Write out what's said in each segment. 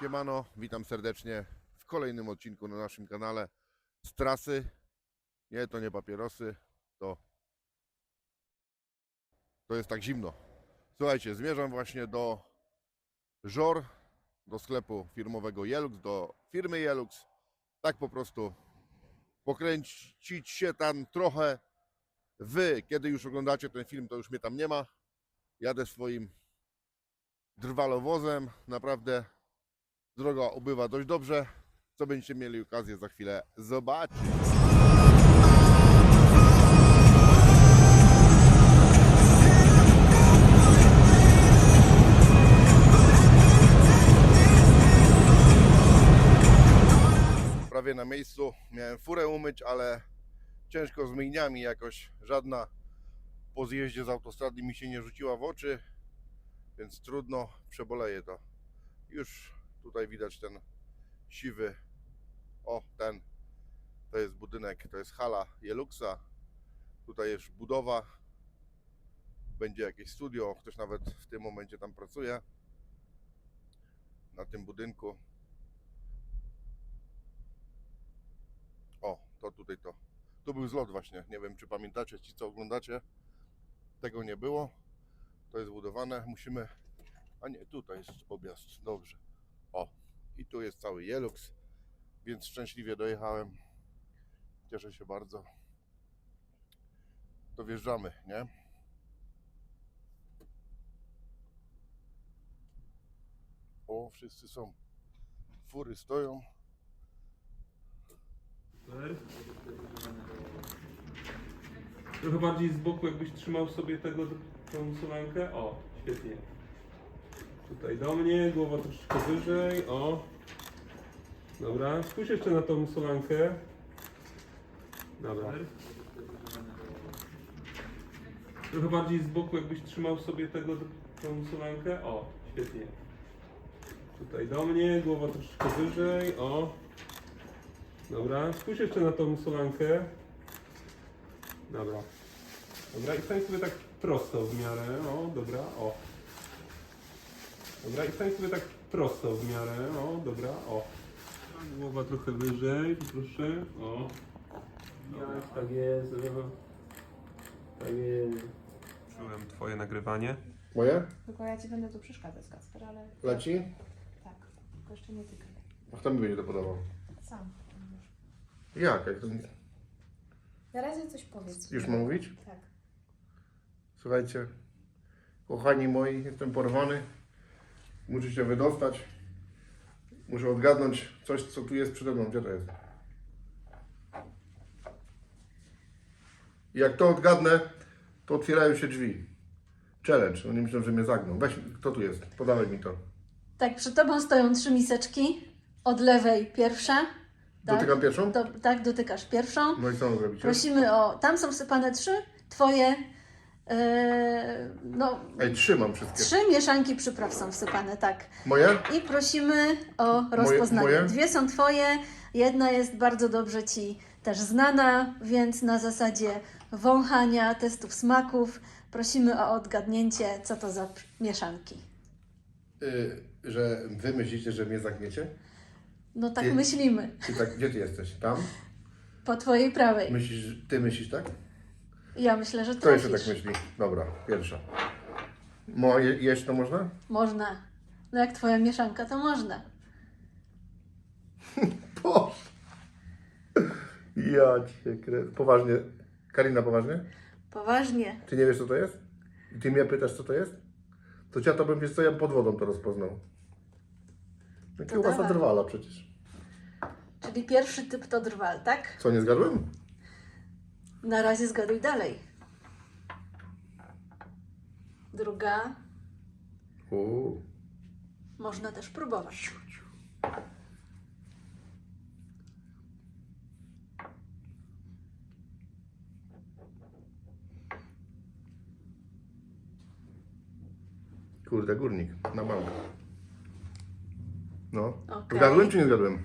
Siemano, witam serdecznie w kolejnym odcinku na naszym kanale z trasy. Nie, to nie papierosy, to to jest tak zimno. Słuchajcie, zmierzam właśnie do Żor, do sklepu firmowego Jelux, do firmy Jelux. Tak po prostu pokręcić się tam trochę. Wy, kiedy już oglądacie ten film, to już mnie tam nie ma. Jadę swoim drwalowozem. Naprawdę droga ubywa dość dobrze, co będziecie mieli okazję za chwilę zobaczyć. Prawie na miejscu miałem furę umyć, ale ciężko z myjniami jakoś żadna po zjeździe z autostrady mi się nie rzuciła w oczy, więc trudno, przeboleję to. Już tutaj widać ten siwy, o ten, to jest budynek, to jest hala Jeluxa, tutaj jest budowa, będzie jakieś studio, ktoś nawet w tym momencie tam pracuje, na tym budynku. O, to tutaj to, tu był zlot właśnie, nie wiem czy pamiętacie, ci co oglądacie, tego nie było, to jest budowane, musimy, a nie, tutaj jest objazd, dobrze. O, i tu jest cały Jelux, więc szczęśliwie dojechałem. Cieszę się bardzo. Dojeżdżamy, nie? O, wszyscy są. Fury stoją. Trochę bardziej z boku, jakbyś trzymał sobie tego, tą solankę. O, świetnie. Tutaj do mnie, głowa troszeczkę wyżej. O. Dobra, spójrz jeszcze na tą solankę. Dobra. Trochę bardziej z boku, jakbyś trzymał sobie tego, tą solankę. O, świetnie. Tutaj do mnie, głowa troszeczkę wyżej. O. Dobra, spójrz jeszcze na tą solankę. Dobra. Dobra, i stań sobie tak prosto w miarę. O, dobra, o. Dobra, i stań sobie tak prosto w miarę. O, dobra, o. Głowa trochę wyżej, proszę. O. Jak, tak jest. o. Tak jest. Czułem twoje nagrywanie. Moje? Tylko ja ci będę tu przeszkadzać, Kacper, ale Leci? tak, tylko jeszcze nie tykaj. A kto mi będzie to podobał? Sam. Jak? Jak to... Na razie coś powiedz. Już mam mówić? Tak. Słuchajcie, kochani moi, jestem porwany. Muszę się wydostać. Muszę odgadnąć coś, co tu jest przede mną. Gdzie to jest? I Jak to odgadnę, to otwierają się drzwi. Challenge. Oni myślą, że mnie zagną. Weź, kto tu jest? Podawaj mi to. Tak, przed tobą stoją trzy miseczki. Od lewej pierwsza. Tak, Dotykam pierwszą? Do, tak, dotykasz pierwszą. No i co mam zrobić? Prosimy o. Tam są wsypane trzy. Twoje. E, no, Ej, trzymam wszystkie. trzy mieszanki przypraw są wsypane, tak. Moje? I prosimy o rozpoznanie. moje? Dwie są twoje, jedna jest bardzo dobrze ci też znana, więc na zasadzie wąchania, testów smaków prosimy o odgadnięcie, co to za mieszanki. Y, że wy myślicie, że mnie zagniecie? No tak Nie. myślimy. Tak, gdzie ty jesteś? Tam? Po twojej prawej. Myślisz, ty myślisz tak? Ja myślę, że Kto jeszcze tak myśli? Dobra, pierwsza. Mo, je, jeść to można? Można. No jak twoja mieszanka, to można. Boże. Ja cię krę... Poważnie. Karina, poważnie? Poważnie. Ty nie wiesz, co to jest? I ty mnie pytasz, co to jest? To ja to bym, wiesz co, ja bym pod wodą to rozpoznał. No To Kiełbasa dawaj. drwala przecież. Czyli pierwszy typ to drwal, tak? Co, nie zgadłem? Na razie zgaduj dalej. Druga. Uuu. Można też próbować. Kurde, górnik. Na bank. No. Okej. Zgadłem czy nie zgadłem?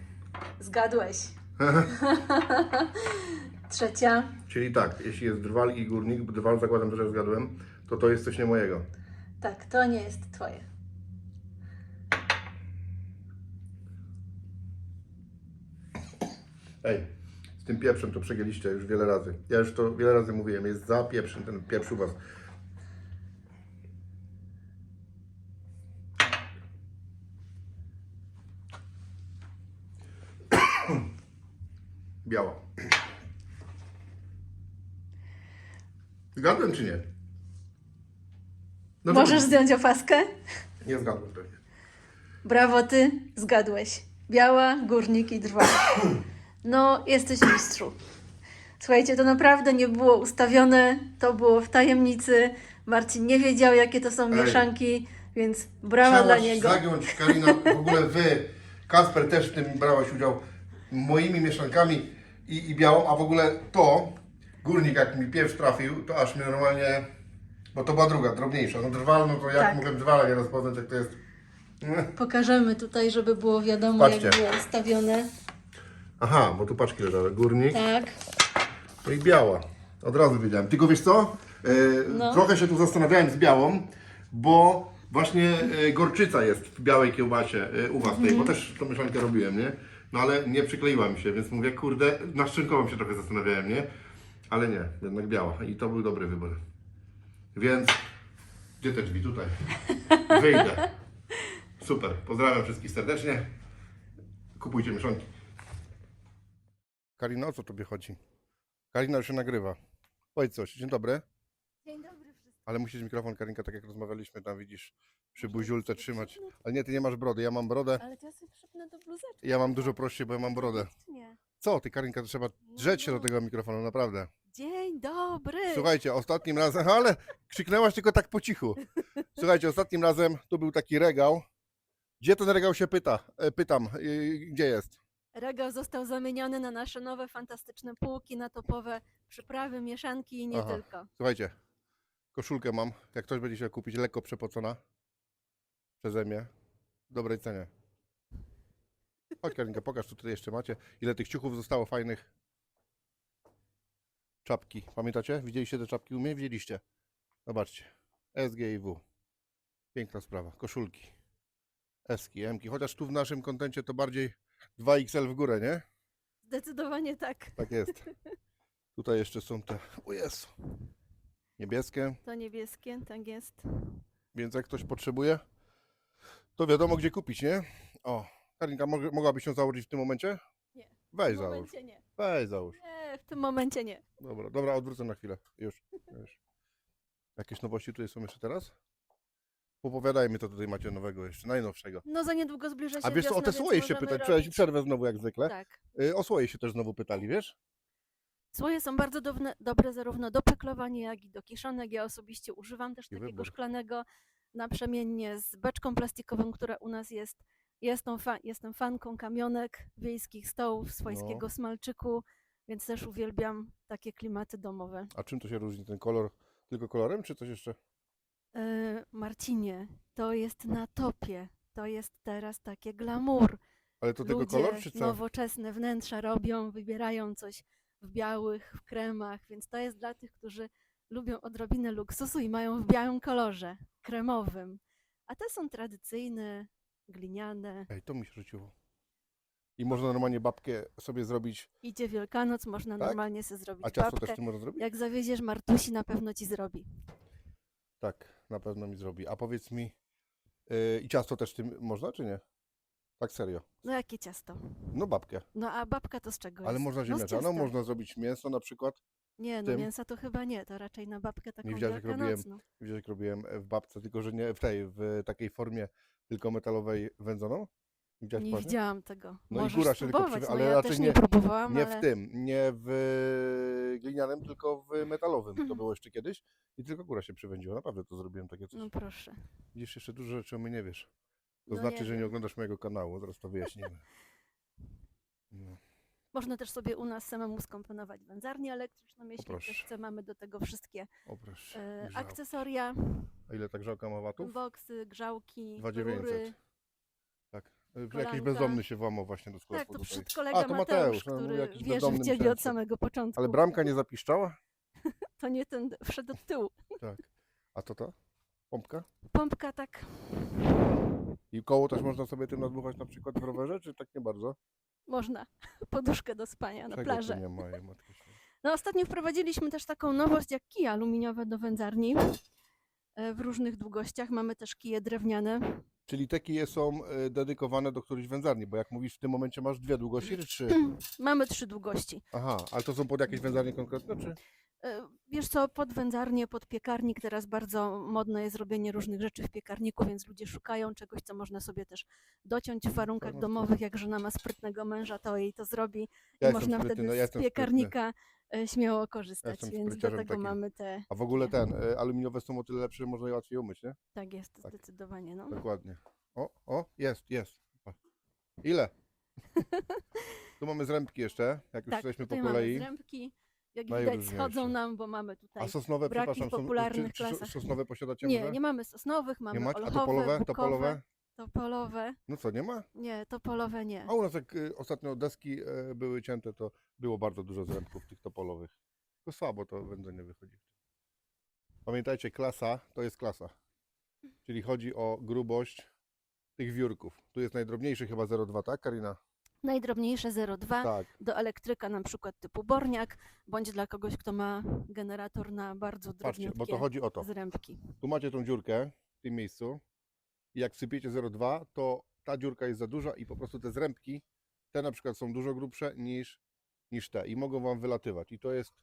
Zgadłeś. Trzecia. Czyli tak, jeśli jest drwal i górnik, bo drwal zakładam, że zgadłem, to to jest coś nie mojego. Tak, to nie jest twoje. Ej, z tym pieprzem to przegięliście już wiele razy. Ja już to wiele razy mówiłem, jest za pieprzem ten pieprz u was. Biała. Zgadłem czy nie? No Możesz zdjąć opaskę? Nie zgadłem pewnie. Brawo ty, zgadłeś. Biała, górnik i drwal. No, jesteś mistrzu. Słuchajcie, to naprawdę nie było ustawione, to było w tajemnicy. Marcin nie wiedział, jakie to są Ej. mieszanki, więc brawa dla Chciałaś niego. zagiąć, Karina, w ogóle wy, Kasper też w tym brałaś udział, moimi mieszankami i, i białą, a w ogóle to, górnik jak mi pierwszy trafił, to aż mnie normalnie, bo to była druga, drobniejsza, no drwal, no to jak Tak. mogę drwala nie rozpoznać, jak to jest. Pokażemy tutaj, żeby było wiadomo, Patrzcie. jak było ustawione. Aha, bo tu paczki leżały, górnik, Tak. no i biała, od razu wiedziałem. Tylko wiesz co, Yy, No. trochę się tu zastanawiałem z białą, bo właśnie yy, gorczyca jest w białej kiełbasie yy, u Was tej, bo też tą mieszankę robiłem, nie? No ale nie przykleiła mi się, więc mówię, kurde, na szczękową się trochę zastanawiałem, nie? Ale nie, jednak biała i to był dobry wybór. Więc, gdzie te drzwi? Tutaj. Wyjdę. Super, pozdrawiam wszystkich serdecznie. Kupujcie mieszanki. Karina, o co tobie chodzi? Karina już się nagrywa. Powiedz coś, dzień dobry. Dzień dobry wszystkim. Ale musisz mikrofon, Karinka, tak jak rozmawialiśmy, tam widzisz, przy buziulce trzymać. Ale nie, ty nie masz brody, ja mam brodę. Ale to ja sobie przypnę do bluzeczki. Ja mam dużo prościej, bo ja mam brodę. Nie. Co ty, Karinka, to trzeba drzeć się do tego mikrofonu, naprawdę. Dzień dobry. Słuchajcie, ostatnim razem, ale krzyknęłaś tylko tak po cichu. Słuchajcie, ostatnim razem tu był taki regał. Gdzie ten regał się pyta? E, Pytam, y, gdzie jest? Regał został zamieniony na nasze nowe fantastyczne półki, na topowe przyprawy, mieszanki i nie Aha. tylko. Słuchajcie, koszulkę mam. Jak ktoś będzie chciał kupić, lekko przepocona. Przeze mnie. W dobrej cenie. Chodź Karinka, pokaż, co tutaj jeszcze macie. Ile tych ciuchów zostało fajnych. Czapki. Pamiętacie? Widzieliście te czapki u mnie? Widzieliście. Zobaczcie. SG i W. Piękna sprawa. Koszulki. Eski, Mki. Chociaż tu w naszym kontencie to bardziej 2XL w górę, nie? Zdecydowanie tak. Tak jest. Tutaj jeszcze są te. O Jezu. Niebieskie. To niebieskie, tak jest. Więc jak ktoś potrzebuje, to wiadomo gdzie kupić, nie? O, Karinka, mogłabyś ją założyć w tym momencie? Nie. Weź W załóż. momencie nie. Weź załóż. Nie, w tym momencie nie. Dobra, dobra, odwrócę na chwilę. Już. już. Jakieś nowości tutaj są jeszcze teraz? Popowiadajmy, co tutaj macie nowego jeszcze, najnowszego. No za niedługo zbliża się A wiesz co, o wiosna, te więc słoje się możemy pytać, robić- przerwę, znowu jak zwykle. Tak. Y, O słoje się też znowu pytali, wiesz? Słoje są bardzo dobre, dobre zarówno do peklowania, jak i do kiszonek. Ja osobiście używam też takiego wybór. szklanego naprzemiennie z beczką plastikową, która u nas jest. Jestem, fa- jestem fanką kamionek, wiejskich stołów, swojskiego No. smalczyku, więc też uwielbiam takie klimaty domowe. A czym to się różni ten kolor? Tylko kolorem, czy coś jeszcze? E, Marcinie, to jest na topie. To jest teraz takie glamour. Ale to tylko Ludzie kolor, czy co? nowoczesne wnętrza robią, wybierają coś w białych, w kremach, więc to jest dla tych, którzy lubią odrobinę luksusu i mają w białym kolorze, kremowym. A te są tradycyjne, gliniane. Ej, to mi się rzuciło. I można normalnie babkę sobie zrobić, Idzie Wielkanoc, można Tak? normalnie sobie zrobić a ciasto babkę. też tym można zrobić? Jak zawieziesz Martusi, na pewno ci zrobi. Tak, na pewno mi zrobi. A powiedz mi, yy, i ciasto też tym można, czy nie? Tak serio. No jakie ciasto? No babkę. No a babka to z czego Ale jest? można no z ciasta. można zrobić mięso na przykład. Nie, no tym. mięsa to chyba nie, to raczej na babkę taką widziałeś, jak robiłem wielkanocną. Widziałeś, jak robiłem w babce, tylko że nie w tej, w takiej formie tylko metalowej wędzoną? Nie poważnie? widziałam tego. No i Możesz góra się tylko spróbować, no ale ja raczej też nie- nie próbowałam, Nie ale... w tym, nie w glinianym, tylko w metalowym. To było jeszcze kiedyś i tylko góra się przywędziła. Naprawdę to zrobiłem takie coś. No proszę. Widzisz jeszcze dużo rzeczy o mnie nie wiesz. To No znaczy, nie że nie wiem. oglądasz mojego kanału, zaraz to wyjaśnimy. No. Można też sobie u nas samemu skomponować wędzarnię elektryczną, jeśli proszę. ktoś chce. Mamy do tego wszystkie e, akcesoria, A ile tak grzałka ma watów? boksy, grzałki, 2900. rury. E, Jakiś kolanka. bezdomny się włamał właśnie do sklepu Tak, to tutaj. kolega A, to Mateusz, no, który jakiś wierzy w ciebie od samego początku. Ale bramka nie zapiszczała? To nie ten, wszedł od tyłu. Tak. A to ta? Pompka? Pompka tak, I koło też można sobie tym nadmuchać na przykład w rowerze, czy tak nie bardzo? można poduszkę do spania na Czego plażę. tu nie ma, święta? No ostatnio wprowadziliśmy też taką nowość jak kije aluminiowe do wędzarni e, w różnych długościach. Mamy też kije drewniane. Czyli te kije są e, dedykowane do którejś wędzarni, bo jak mówisz w tym momencie masz dwie długości czy trzy? Mamy trzy długości. Aha, ale to są pod jakieś wędzarnie konkretne, czy? E, Wiesz co, pod wędzarnię, pod piekarnik teraz bardzo modne jest robienie różnych rzeczy w piekarniku, więc ludzie szukają czegoś, co można sobie też dociąć w warunkach no domowych. Jak żona ma sprytnego męża, to jej to zrobi Ja i jestem można sprytny, wtedy no ja z jestem sprytny. piekarnika e, śmiało korzystać, jestem więc do spryciarzem tego takim. mamy te, A w ogóle ten, e, aluminiowe są o tyle lepsze, że można je łatwiej umyć, nie? tak jest, Tak. zdecydowanie. No. Dokładnie. O, o, jest, jest. Pa. Ile? tu mamy zrębki jeszcze, jak już Tak, jesteśmy po tutaj kolei. mamy zrębki, jak Najróżniejsze. widać schodzą nam, bo mamy tutaj... A sosnowe, braki w przepraszam, są, popularnych czy, czy klasach. sosnowe posiadacie Nie, może? nie mamy sosnowych, mamy nie macie? A olchowe, topolowe? bukowe, Topolowe? Topolowe. No co, nie ma? Nie, topolowe nie. A u nas jak y, ostatnio deski e, były cięte, to było bardzo dużo zrębków tych topolowych. To słabo to wędzenie wychodzi. Pamiętajcie, klasa to jest klasa. Czyli chodzi o grubość tych wiórków. Tu jest najdrobniejszy chyba 0,2, tak Karina? Najdrobniejsze 0,2 Tak. do elektryka na przykład typu borniak, bądź dla kogoś, kto ma generator na bardzo Patrzcie, bo to chodzi o to. zrębki. Tu macie tą dziurkę w tym miejscu i jak sypiecie 0,2, to ta dziurka jest za duża i po prostu te zrębki, te na przykład są dużo grubsze niż, niż te i mogą Wam wylatywać. I to jest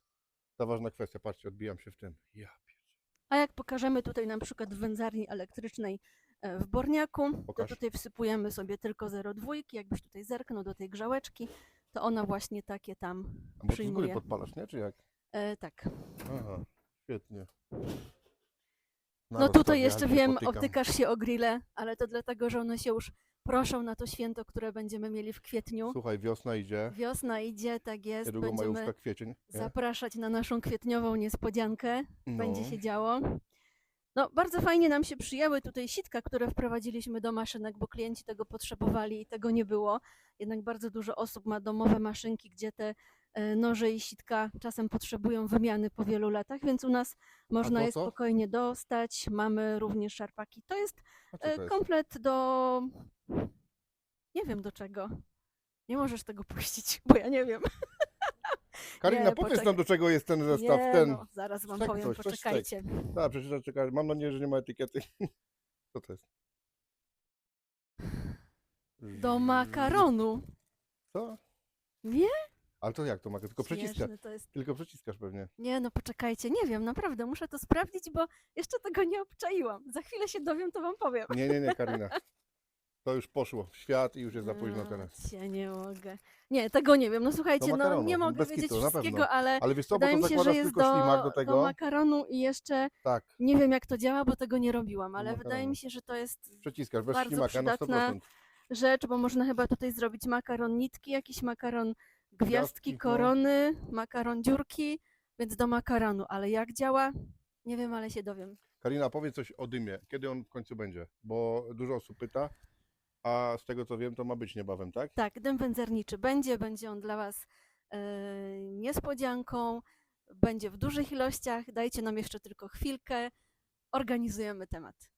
ta ważna kwestia. Patrzcie, odbijam się w tym. Ja pierdzie- A jak pokażemy tutaj na przykład w wędzarni elektrycznej e, w borniaku, Pokaż. to tutaj wsypujemy sobie tylko 0,2, jakbyś tutaj zerknął do tej grzałeczki, to ona właśnie takie tam A bo tu z góry przyjmuje. podpalasz, nie? Czy jak? E, tak. Aha, świetnie. No tutaj jeszcze wiem, potykam. obtykasz się o grille, ale to dlatego, że one się już proszą na to święto, które będziemy mieli w kwietniu. Słuchaj, wiosna idzie, Wiosna idzie, tak jest, niedługo będziemy majówka, kwiecień. nie? zapraszać na naszą kwietniową niespodziankę. Będzie No. się działo. No, bardzo fajnie nam się przyjęły tutaj sitka, które wprowadziliśmy do maszynek, bo klienci tego potrzebowali i tego nie było. Jednak bardzo dużo osób ma domowe maszynki, gdzie te noże i sitka czasem potrzebują wymiany po wielu latach, więc u nas można je spokojnie dostać. Mamy również szarpaki. To jest e, to jest? komplet do. Nie wiem do czego. Nie możesz tego puścić, bo ja nie wiem. Karina, nie, powiedz poczekaj. nam, do czego jest ten zestaw. Nie, ten. no, zaraz wam Czek powiem, coś, coś czek. poczekajcie. Tak, przeczytaj, czekaj. Mam nadzieję, że nie ma etykiety. Co to jest? Do makaronu. Co? Nie? Ale to jak to makaron? Tylko to jest. Tylko przeciskasz pewnie. Nie, no poczekajcie, nie wiem, naprawdę, muszę to sprawdzić, bo jeszcze tego nie obczaiłam. Za chwilę się dowiem, to wam powiem. Nie, nie, nie, Karina. To już poszło w świat i już jest za późno Ja teraz. cię nie mogę. Nie, tego nie wiem. No słuchajcie, no makaronu, nie mogę bez wiedzieć kitu, na wszystkiego, ale Ale wiesz co, bo wydaje to mi się, że zakładasz jest tylko ślimak do, do do tego. makaronu i jeszcze Tak, nie wiem jak to działa, bo tego nie robiłam, ale wydaje makaronu. mi się, że to jest przeciskasz bez Bardzo ślimaka na przydatna 100%. rzecz, bo można chyba tutaj zrobić makaron nitki, jakiś makaron gwiazdki, no. korony, makaron dziurki, więc do makaronu, ale jak działa? Nie wiem, ale się dowiem. Karina, powiedz coś o dymie. Kiedy on w końcu będzie? Bo dużo osób pyta, a z tego co wiem, to ma być niebawem, tak? Tak, dym wędzarniczy będzie, będzie on dla Was e, niespodzianką, będzie w dużych ilościach, dajcie nam jeszcze tylko chwilkę, organizujemy temat.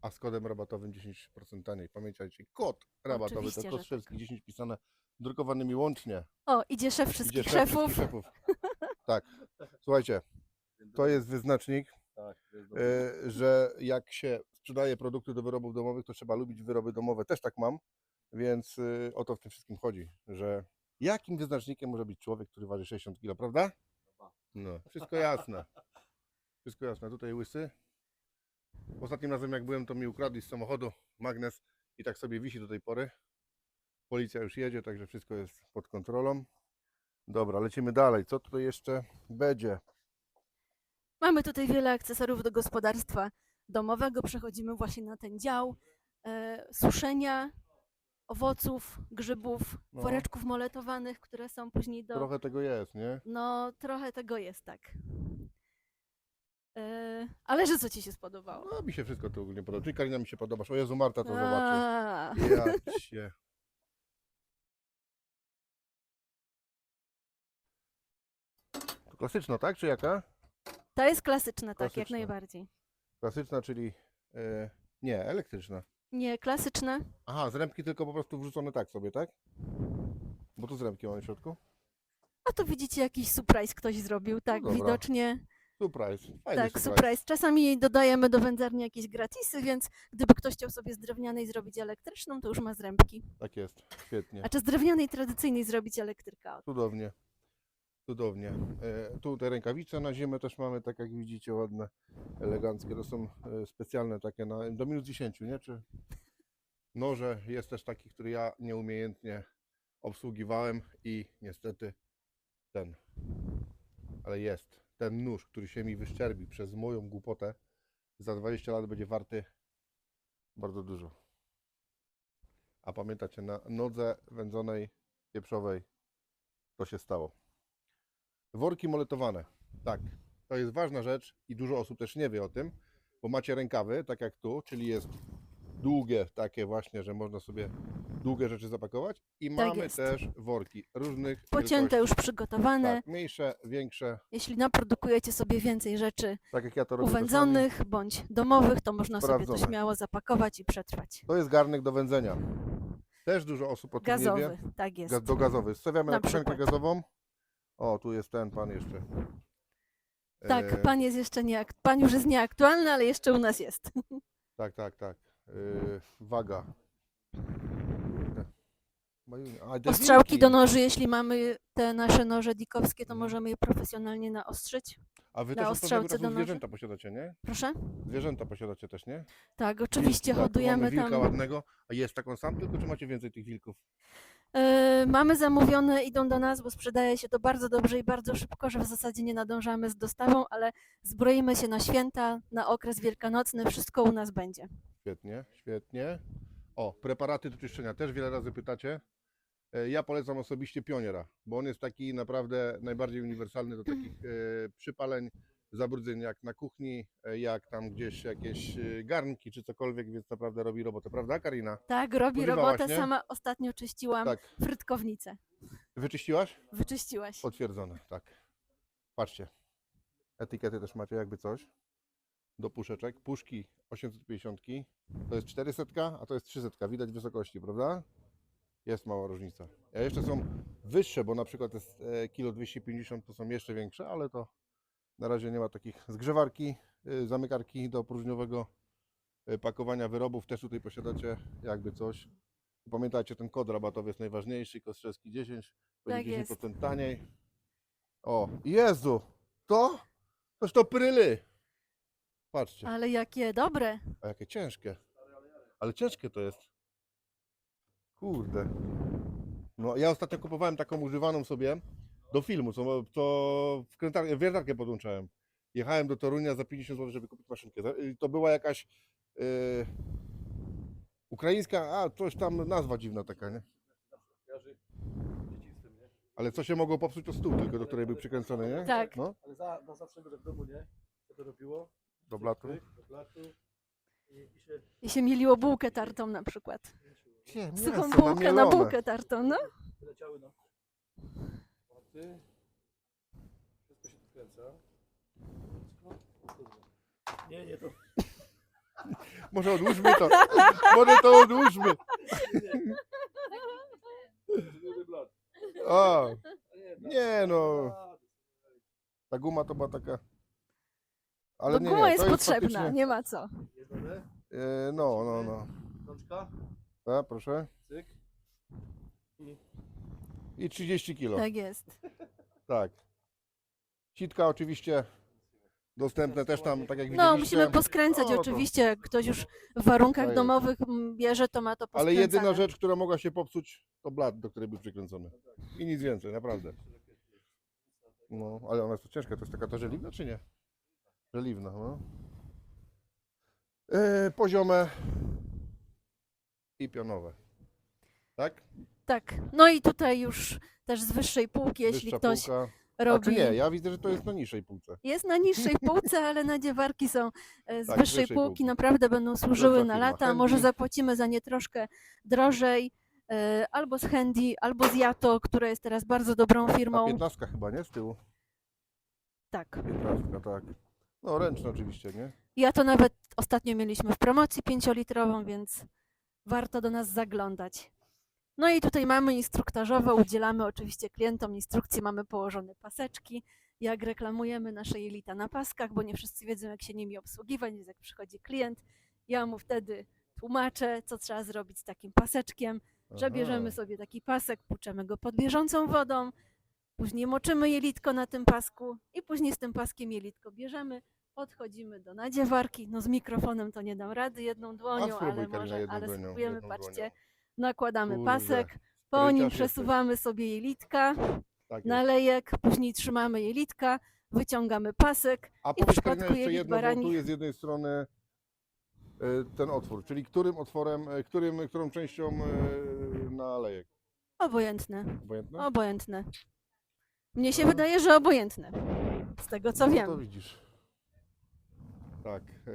A z kodem rabatowym 10% taniej. Pamiętajcie, kod rabatowy Oczywiście, to że kod tak. szewski 10 pisane drukowanymi łącznie. O, idzie szef wszystkich Idzie szef szefów. wszystkich szefów. Tak. Słuchajcie, to jest wyznacznik, Tak, to jest e, że jak się sprzedaje produkty do wyrobów domowych, to trzeba lubić wyroby domowe. Też tak mam, więc e, o to w tym wszystkim chodzi, że jakim wyznacznikiem może być człowiek, który waży 60 kg, prawda? No, wszystko jasne. Wszystko jasne. Tutaj łysy. Ostatnim razem jak byłem, to mi ukradli z samochodu magnes i tak sobie wisi do tej pory. Policja już jedzie, także wszystko jest pod kontrolą. Dobra, lecimy dalej. Co tutaj jeszcze będzie? Mamy tutaj wiele akcesoriów do gospodarstwa domowego. Przechodzimy właśnie na ten dział e, suszenia owoców, grzybów, No. woreczków moletowanych, które są później do. Trochę tego jest, nie? No, trochę tego jest, tak. E, ale że co ci się spodobało? No mi się wszystko tu ogólnie podoba. Czyli Karina mi się podobasz. O Jezu, Marta to zobaczy. A, Ja się. Klasyczna, tak? Czy jaka? To jest klasyczne, tak, jak Klasyczne. najbardziej. Klasyczna, czyli e, nie, elektryczna. Nie, klasyczne. Aha, zrębki tylko po prostu wrzucone tak sobie, tak? Bo tu zrębki mamy w środku. A tu widzicie jakiś surprise ktoś zrobił, tak, dobra. widocznie. Surprise. Fajny Tak, surprise. surprise. Czasami dodajemy do wędzarni jakieś gratisy, więc gdyby ktoś chciał sobie z drewnianej zrobić elektryczną, to już ma zrębki. Tak jest. Świetnie. A czy z drewnianej tradycyjnej zrobić elektryka? Cudownie. Cudownie. E, tu te rękawice na zimę też mamy, tak jak widzicie, ładne, eleganckie. To są e, specjalne takie na, do minus 10, nie? Czy noże jest też taki, który ja nieumiejętnie obsługiwałem i niestety ten, ale jest. Ten nóż, który się mi wyszczerbi przez moją głupotę, za 20 lat będzie warty bardzo dużo. A pamiętacie, na nodze wędzonej pieprzowej to się stało. Worki moletowane. Tak, to jest ważna rzecz i dużo osób też nie wie o tym, bo macie rękawy, tak jak tu, czyli jest długie takie właśnie, że można sobie długie rzeczy zapakować i Tak mamy jest. też worki różnych Pocięte już przygotowane. Tak, mniejsze, większe, Jeśli naprodukujecie sobie więcej rzeczy tak jak ja to robię. czasami. uwędzonych bądź domowych, to można sobie to śmiało zapakować i przetrwać. To jest garnek do wędzenia. Też dużo osób o tym nie wie. Gazowy, tak jest. Do gazowy. Stawiamy na, Na gazową. O, tu jest ten pan jeszcze. Tak, E, pan jest jeszcze nie, pan już jest nieaktualny, ale jeszcze u nas jest. Tak, tak, tak. Yy, waga. Ostrzałki do noży, jeśli mamy te nasze noże dikowskie, to Mhm. możemy je profesjonalnie naostrzyć. A wy na też od ostrzałce do noży? zwierzęta posiadacie, nie? Proszę? Zwierzęta posiadacie też, nie? Tak, oczywiście Wilki, tak. Tu hodujemy mamy wilka tam. ładnego. A jest taką sam tylko, czy macie więcej tych wilków? E, mamy zamówione, idą do nas, bo sprzedaje się to bardzo dobrze i bardzo szybko, że w zasadzie nie nadążamy z dostawą, ale zbroimy się na święta, na okres wielkanocny, wszystko u nas będzie. Świetnie, świetnie. O, preparaty do czyszczenia. Też wiele razy pytacie. E, Ja polecam osobiście pioniera, bo on jest taki naprawdę najbardziej uniwersalny do takich e, przypaleń, zabrudzeń jak na kuchni, e, jak tam gdzieś jakieś e, garnki czy cokolwiek, więc naprawdę robi robotę, prawda Karina? Tak, robi Używałaś, robotę. nie? Sama ostatnio czyściłam Tak. frytkownicę. Wyczyściłaś? Wyczyściłaś. Potwierdzone, tak. Patrzcie. Etykiety też macie jakby coś. Do puszeczek. Puszki 850. To jest 400, a to jest 300. Widać wysokości, prawda? Jest mała różnica. A jeszcze są wyższe, bo na przykład jest e, kilo 250 to są jeszcze większe, ale to na razie nie ma takich zgrzewarki, y, zamykarki do próżniowego y, pakowania wyrobów. Też tutaj posiadacie jakby coś. Pamiętajcie, ten kod rabatowy jest najważniejszy, Kostrzewski 10, będzie Tak 10% taniej. O, Jezu, to? Toż to pryly. Patrzcie, Ale jakie dobre. a jakie ciężkie. Ale ciężkie to jest. Kurde. No, ja ostatnio kupowałem taką używaną sobie do filmu, co, co w wiertarkę podłączałem. Jechałem do Torunia za 50 zł, żeby kupić maszynkę. To była jakaś yy, ukraińska, a coś tam nazwa dziwna taka, nie? Ale co się mogło popsuć, to stół tylko, do której był przykręcony, nie? Tak. No, Ale za, na zawsze będę w domu, nie? Co to robiło? do blatu. Pyk, do blatu. I, i się I się mieliło bułkę tartą na przykład. Gdzie? Suchą bułkę na bułkę tartą, no. wyleciały na... Ty. Wszystko się tu kręca. Wszystko? Kurde. Nie, nie, to... Może odłóżmy to. Może to odłóżmy. Blat. A Nie, no. Ta guma to była taka. Ale nie, guma nie, jest to potrzebna, faktycznie- nie ma co. Jest dobre? E, no, no, no. Rączka? A, proszę. Cyk. I I 30 kilo. Tak jest. Tak. Sitka oczywiście dostępne też tam, tak jak No, widzieliście. musimy poskręcać No, to- oczywiście. Jak ktoś już w warunkach Daję. domowych bierze, to ma to Ale poskręcane. jedyna rzecz, która mogła się popsuć, to blat, do której był przykręcony. I nic więcej, naprawdę. No, ale ona jest to ciężka, to jest taka ta żeliwna, czy nie? Żeliwna, no. E, poziome i pionowe. Tak? Tak. No i tutaj już też z wyższej półki, jeśli Wyższa ktoś półka. Robi. czy nie? Ja widzę, że to jest na niższej półce. Jest na niższej półce, ale nadziewarki są e, z Tak, wyższej półki, naprawdę będą służyły na firma. lata. Może Handy. zapłacimy za nie troszkę drożej, e, albo z Handy, albo z Jato, która jest teraz bardzo dobrą A firmą. 15 chyba, nie? Z tyłu. Tak. 15, tak. No ręczna oczywiście, nie? Jato nawet ostatnio mieliśmy w promocji pięciolitrową, więc warto do nas zaglądać. No i tutaj mamy instruktażowo, udzielamy oczywiście klientom instrukcji, mamy położone paseczki, jak reklamujemy nasze jelita na paskach, bo nie wszyscy wiedzą, jak się nimi obsługiwać, więc jak przychodzi klient, ja mu wtedy tłumaczę, co trzeba zrobić z takim paseczkiem, że Aha. bierzemy sobie taki pasek, płuczemy go pod bieżącą wodą, później moczymy jelitko na tym pasku i później z tym paskiem jelitko bierzemy, podchodzimy do nadziewarki, no z mikrofonem to nie dam rady jedną dłonią, spróbuj, ale Karina, może, jedną ale dłonią, spróbujemy, jedną patrzcie, dłonią. Nakładamy Kurde, pasek, po nim spryciarz jesteś. przesuwamy sobie jelitka, Tak jest. nalejek, później trzymamy jelitka, wyciągamy pasek A i w powiedz Karina przypadku jeszcze jelit jedno, bo tu baranich jest z jednej strony e, ten otwór, czyli którym otworem, e, którym, którą częścią e, na lejek? obojętne, Obojętne? obojętne. Mnie się wydaje, że obojętne, z tego co no wiem. to widzisz. Tak. e,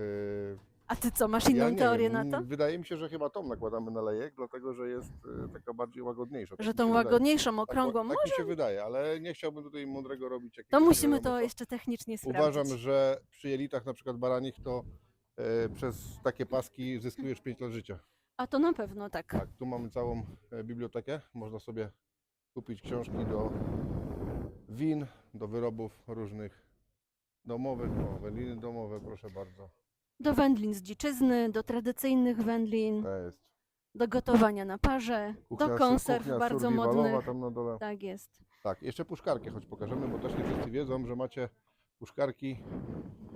A ty co, masz inną nie teorię wiem. na to? Wydaje mi się, że chyba tą nakładamy na lejek, dlatego że jest e, taka bardziej łagodniejsza. tak Że mi tą się wydaje. łagodniejszą, Tak, okrągłą, tak mi się wydaje, ale nie chciałbym tutaj mądrego robić. jakiegoś to musimy to jeszcze technicznie sprawdzić. Uważam, że przy jelitach na przykład baranich to e, przez takie paski zyskujesz 5 lat życia. A to na pewno tak. Tak, tu mamy całą e, bibliotekę. Można sobie kupić książki do win, do wyrobów różnych domowych. O, wędliny domowe, proszę bardzo. Do wędlin z dziczyzny, do tradycyjnych wędlin, To jest do gotowania na parze, kuchnia, do konserw kuchnia bardzo survivalowa modnych. tam na dole. Tak jest. Tak, jeszcze puszkarkę choć pokażemy, bo też nie wszyscy wiedzą, że macie puszkarki,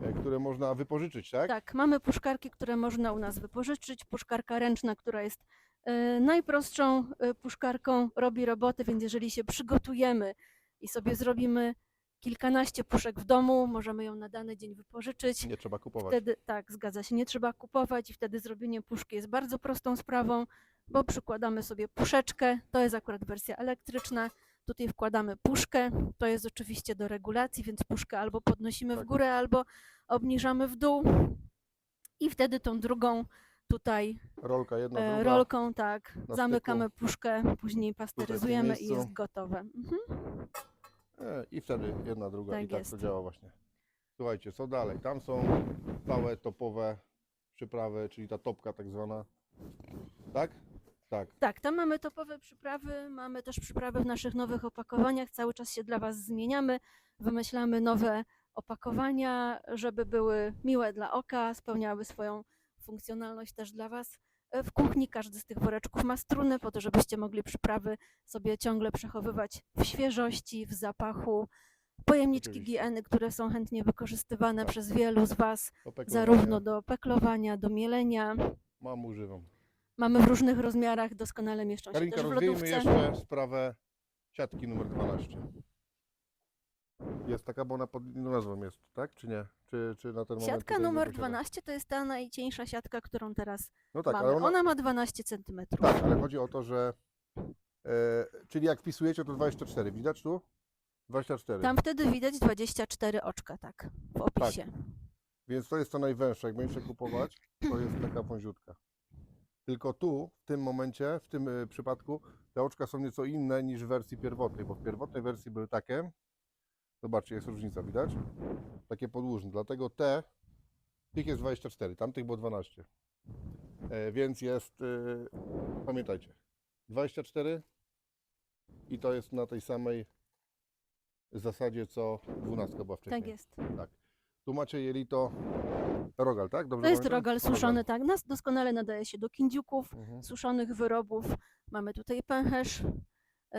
e, które można wypożyczyć, tak? Tak, mamy puszkarki, które można u nas wypożyczyć. Puszkarka ręczna, która jest e, najprostszą e, puszkarką, robi roboty, więc jeżeli się przygotujemy i sobie zrobimy kilkanaście puszek w domu, możemy ją na dany dzień wypożyczyć. Nie trzeba kupować. Wtedy, tak, zgadza się, nie trzeba kupować i wtedy zrobienie puszki jest bardzo prostą sprawą, bo przykładamy sobie puszeczkę, to jest akurat wersja elektryczna, tutaj wkładamy puszkę, to jest oczywiście do regulacji, więc puszkę albo podnosimy w Tak. górę, albo obniżamy w dół i wtedy tą drugą tutaj Rolka jedna, e, druga. rolką, tak, zamykamy puszkę, później pasteryzujemy i jest gotowe. Mhm. E, I wtedy jedna, druga Tak i tak jest. to działa właśnie. Słuchajcie, co dalej? Tam są całe topowe przyprawy, czyli ta topka tak zwana. Tak? Tak. Tak, tam mamy topowe przyprawy, mamy też przyprawy w naszych nowych opakowaniach, cały czas się dla Was zmieniamy, wymyślamy nowe opakowania, żeby były miłe dla oka, spełniały swoją funkcjonalność też dla Was. W kuchni każdy z tych woreczków ma struny, po to, żebyście mogli przyprawy sobie ciągle przechowywać w świeżości, w zapachu. Pojemniczki. GN, które są chętnie wykorzystywane Tak. przez wielu z Was, zarówno do peklowania, do mielenia. Mam, używam. Mamy w różnych rozmiarach, doskonale mieszczą się Karinka, też w lodówce. jeszcze sprawę siatki numer 12. Jest taka, bo ona pod inną nazwą jest, tak? Czy nie? Czy, czy na ten moment Siatka tutaj nie numer posiada? 12 to jest ta najcieńsza siatka, którą teraz No tak, mamy. ale Ona... ona, ma 12 cm. tak, ale chodzi o to, że e, czyli jak wpisujecie to 24, widać tu? 24. Tam wtedy widać 24 oczka, tak, w opisie. Więc to jest to najwęższe. Jak będziecie kupować, to jest taka wąziutka. Tylko tu, w tym momencie, w tym y, przypadku, te oczka są nieco inne niż w wersji pierwotnej, bo w pierwotnej wersji były takie. Zobaczcie, jest różnica, widać? Takie podłużne. Dlatego te, tych jest 24, tamtych było 12. E, więc jest, y, pamiętajcie, 24 i to jest na tej samej zasadzie, co 12 była wcześniej. Tak jest. Tu macie jelito rogal, tak? Dobrze To jest pamiętam? rogal suszony, tak. Nas doskonale nadaje się do kindziuków, Mhm. suszonych wyrobów. Mamy tutaj pęcherz e,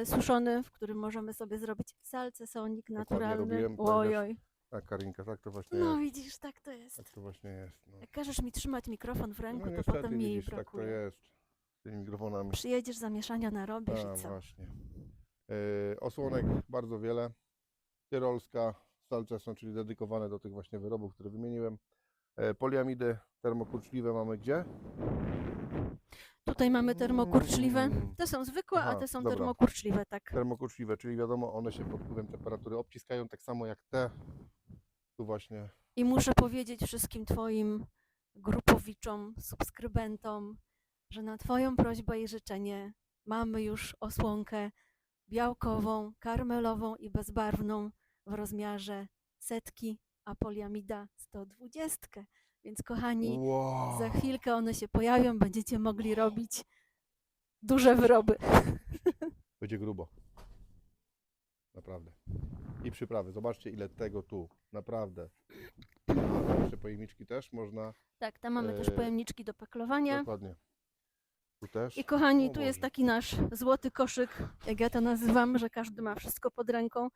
suszony, w którym możemy sobie zrobić salce sonik naturalny. robiłem. Ojoj. Tak, Karinka, tak to właśnie No jest. widzisz, tak to jest. Tak to właśnie jest. No, Jak każesz mi trzymać mikrofon w ręku, no to potem mi jej widzisz, tak to brakuje. jest. Z tymi mikrofonami. Przyjedziesz, zamieszania narobisz A, i co? właśnie. E, osłonek bardzo wiele. Tyrolska, salceson, czyli dedykowane do tych właśnie wyrobów, które wymieniłem. E, poliamidy termokurczliwe mamy gdzie? Tutaj mamy termokurczliwe. Te są zwykłe, a Aha, te są dobra. termokurczliwe, tak. Termokurczliwe, czyli wiadomo, one się pod wpływem temperatury obciskają tak samo jak te. Tu właśnie I muszę powiedzieć wszystkim Twoim grupowiczom, subskrybentom, że na Twoją prośbę i życzenie mamy już osłonkę białkową, karmelową i bezbarwną w rozmiarze setki, a poliamida 120. Więc kochani, Wow. za chwilkę one się pojawią, będziecie mogli robić duże wyroby. Będzie grubo. Naprawdę. I przyprawy. Zobaczcie ile tego tu. Naprawdę. Jeszcze pojemniczki też można. Tak, tam mamy też Eee, pojemniczki do peklowania. Dokładnie. Tu też. I kochani, tu jest taki nasz złoty koszyk, jak ja to nazywam, że każdy ma wszystko pod ręką.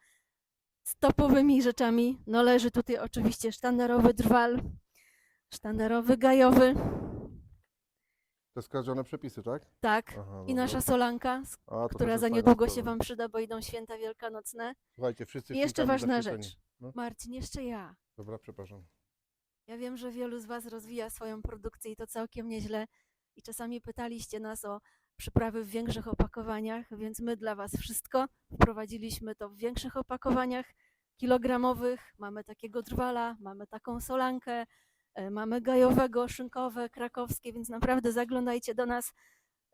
Z topowymi rzeczami. No leży tutaj oczywiście sztandarowy drwal, sztandarowy gajowy, Te skradzione przepisy, tak? tak. Aha, I dobra. nasza solanka, A, to też która jest za fajna niedługo się sprawa. Wam przyda, bo idą święta wielkanocne. Słuchajcie, wszyscy I jeszcze świnkami ważna rzecz. No. Marcin, jeszcze ja. Dobra, przepraszam. Ja wiem, że wielu z Was rozwija swoją produkcję i to całkiem nieźle. I czasami pytaliście nas o przyprawy w większych opakowaniach, więc my dla Was wszystko wprowadziliśmy to w większych opakowaniach kilogramowych. Mamy takiego drwala, mamy taką solankę, mamy gajowego, szynkowe, krakowskie, więc naprawdę zaglądajcie do nas.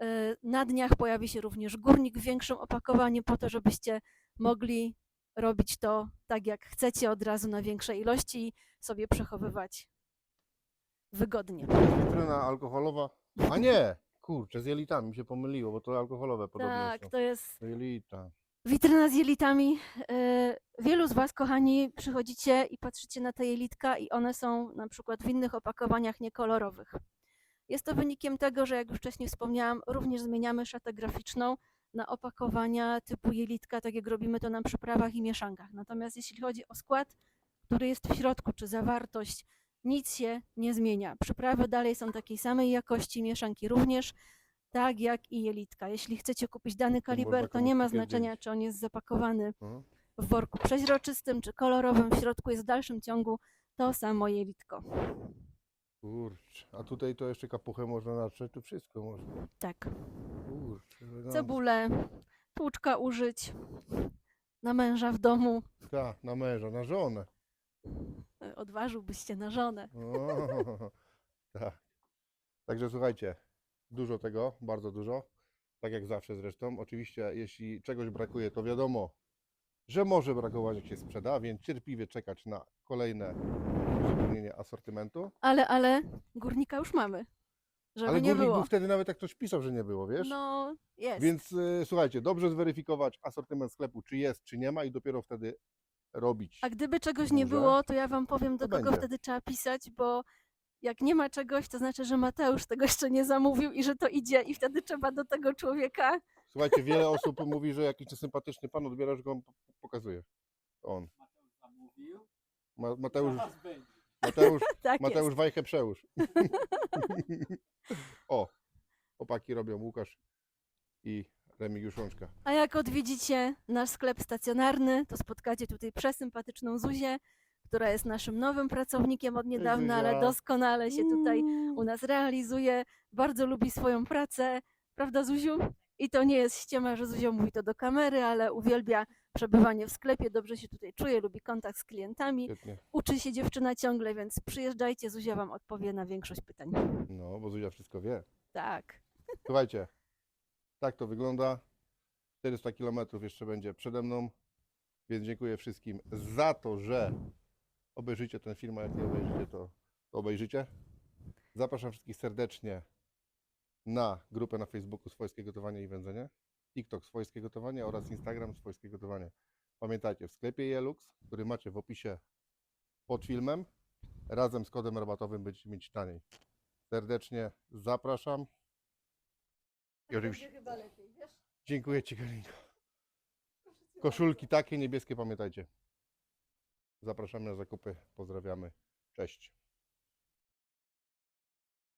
E, Na dniach pojawi się również górnik w większym opakowaniu, po to, żebyście mogli robić to tak, jak chcecie, od razu na większe ilości i sobie przechowywać wygodnie. Witryna alkoholowa. A nie! Kurczę, z jelitami mi się pomyliło, bo to alkoholowe podobno Tak, są. to jest jelita. Witryna z jelitami. E, Wielu z Was, kochani, przychodzicie i patrzycie na te jelitka i one są na przykład w innych opakowaniach niekolorowych. Jest to wynikiem tego, że jak już wcześniej wspomniałam, również zmieniamy szatę graficzną na opakowania typu jelitka, tak jak robimy to na przyprawach i mieszankach. Natomiast jeśli chodzi o skład, który jest w środku, czy zawartość, nic się nie zmienia. Przyprawy dalej są takiej samej jakości, mieszanki również, tak jak i jelitka. Jeśli chcecie kupić dany kaliber, to nie ma znaczenia, czy on jest zapakowany Mhm. w worku przeźroczystym czy kolorowym. W środku jest w dalszym ciągu to samo jelitko. Kurczę. A tutaj to jeszcze kapuchę można natrzeć, tu wszystko można. Tak. Kurczę. elegancko. Cebulę, tłuczka użyć na męża w domu. Tak, na męża, na żonę. E, Odważyłbyś się na żonę. O, tak. Także słuchajcie, dużo tego, bardzo dużo. Tak jak zawsze zresztą. Oczywiście, jeśli czegoś brakuje, to wiadomo, że może brakować, jak się sprzeda, więc cierpliwie czekać na kolejne uzupełnienie asortymentu. Ale, ale górnika już mamy. Żeby Ale nie górnik było. był wtedy nawet jak ktoś pisał, że nie było, wiesz? No, jest. Więc y, słuchajcie, dobrze zweryfikować asortyment sklepu, czy jest, czy nie ma i dopiero wtedy robić. A gdyby czegoś nie Może? było, to ja wam powiem, do To kogo będzie. wtedy trzeba pisać, bo jak nie ma czegoś, to znaczy, że Mateusz tego jeszcze nie zamówił i że to idzie i wtedy trzeba do tego człowieka. Słuchajcie, wiele osób mówi, że jakiś sympatyczny pan odbiera, że go on pokazuje. On. Zamówił. Ma, Mateusz. Mateusz, Tak Mateusz jest. Wajchę przełóż. o, chłopaki robią Łukasz i Remigiusz Łączka. A jak odwiedzicie nasz sklep stacjonarny, to spotkacie tutaj przesympatyczną Zuzię, która jest naszym nowym pracownikiem od niedawna, ale doskonale się tutaj u nas realizuje, bardzo lubi swoją pracę, prawda Zuziu? I to nie jest ściema, że Zuzia mówi to do kamery, ale uwielbia przebywanie w sklepie, dobrze się tutaj czuje, lubi kontakt z klientami, Świetnie. uczy się dziewczyna ciągle, więc przyjeżdżajcie, Zuzia wam odpowie na większość pytań. No, bo Zuzia wszystko wie. Tak. Słuchajcie, tak to wygląda. 400 km jeszcze będzie przede mną, więc dziękuję wszystkim za to, że obejrzycie ten film, a jak nie obejrzycie, to, to obejrzycie. Zapraszam wszystkich serdecznie na grupę na Facebooku Swojskie Gotowanie i Wędzenie, TikTok Swojskie Gotowanie oraz Instagram Swojskie Gotowanie. Pamiętajcie, w sklepie Jelux, który macie w opisie pod filmem, razem z kodem rabatowym będziecie mieć taniej. Serdecznie zapraszam. I oczywiście chyba lepiej, wiesz? dziękuję Ci, Karinko. Koszulki takie niebieskie pamiętajcie. Zapraszamy na zakupy. Pozdrawiamy. Cześć.